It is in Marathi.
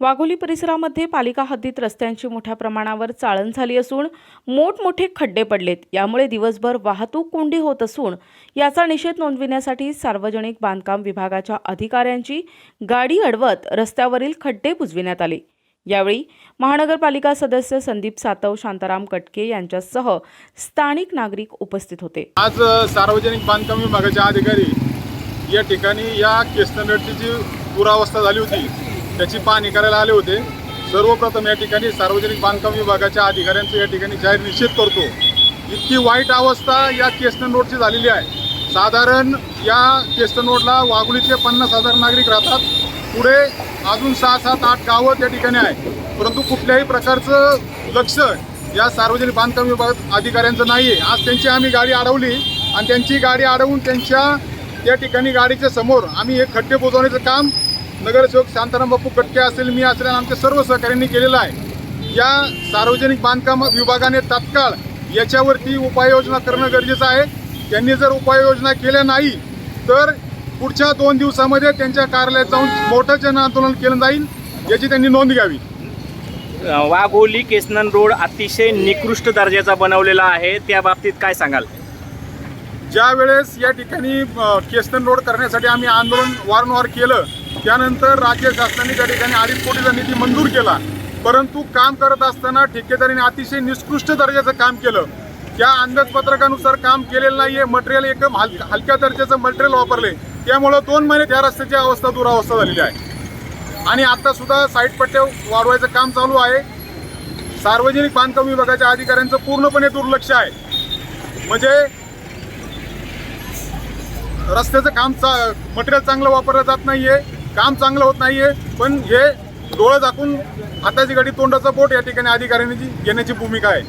वाघोली परिसरामध्ये पालिका हद्दीत रस्त्यांची मोठ्या प्रमाणावर चाळण झाली असून मोठमोठे खड्डे पडलेत. यामुळे दिवसभर वाहतूक कोंडी होत असून याचा निषेध नोंदविण्यासाठी सार्वजनिक बांधकाम विभागाच्या अधिकाऱ्यांची गाडी अडवत रस्त्यावरील खड्डे बुजविण्यात आले. यावेळी महानगरपालिका सदस्य संदीप सातव शांताराम कटके यांच्यासह स्थानिक नागरिक उपस्थित होते. आज सार्वजनिक बांधकाम विभागाच्या अधिकारी या ठिकाणी या केसनटची जी पुरावस्था झाली होती त्याची पाहणी करायला आले होते. सर्वप्रथम या ठिकाणी सार्वजनिक बांधकाम विभागाच्या अधिकाऱ्यांचा या ठिकाणी जाहीर निषेध करतो. इतकी वाईट अवस्था या केस्टन रोडची झालेली आहे. साधारण या केस्टन रोडला वाघुलीचे पन्नास हजार नागरिक राहतात. पुढे अजून सहा सात आठ गावं त्या ठिकाणी आहे परंतु कुठल्याही प्रकारचं लक्ष या सार्वजनिक बांधकाम विभाग अधिकाऱ्यांचं नाही आहे आज त्यांची आम्ही गाडी अडवली आणि त्यांची गाडी अडवून त्यांच्या त्या ठिकाणी गाडीच्या समोर आम्ही हे खड्डे पोचवण्याचं काम नगरसेवक शांताराम बापू कटके असेल मी असेल आणि आमच्या सर्व सहकाऱ्यांनी केलेलं आहे. या सार्वजनिक बांधकाम विभागाने तात्काळ याच्यावरती उपाययोजना करणं गरजेचं आहे. त्यांनी जर उपाययोजना केल्या नाही तर पुढच्या दोन दिवसामध्ये त्यांच्या कार्यालयात जाऊन मोठं जन आंदोलन केलं जाईल याची त्यांनी नोंद घ्यावी. वाघोली केसनन रोड अतिशय निकृष्ट दर्जाचा बनवलेला आहे. त्या बाबतीत काय सांगाल? ज्या वेळेस या ठिकाणी अ, केस्तन रोड करण्यासाठी आम्ही आंदोलन वारंवार केलं त्यानंतर राज्य शासनाने त्या ठिकाणी अडीच कोटीचा निधी मंजूर केला. परंतु काम करत असताना ठेकेदारीने अतिशय निकृष्ट दर्जाचं काम केलं. त्या अंदाजपत्रकानुसार काम केलेलं नाहीये. मटेरियल एकदम हल हलक्या दर्जाचं मटेरियल वापरले. त्यामुळं दोन महिने त्या रस्त्याची अवस्था दुरावस्था झालेली आहे. आणि आता सुद्धा साईड पट्ट्या वाढवायचं काम चालू आहे. सार्वजनिक बांधकाम विभागाच्या अधिकाऱ्यांचं पूर्णपणे दुर्लक्ष आहे. म्हणजे रस्त्याचं काम चा मटेरियल चांगलं वापरलं जात नाहीये. काम चांगलं होत नाहीये पण हे डोळं झाकून हाताची गाडी तोंडाचा बोट या ठिकाणी अधिकाऱ्यांनी घेण्याची भूमिका आहे.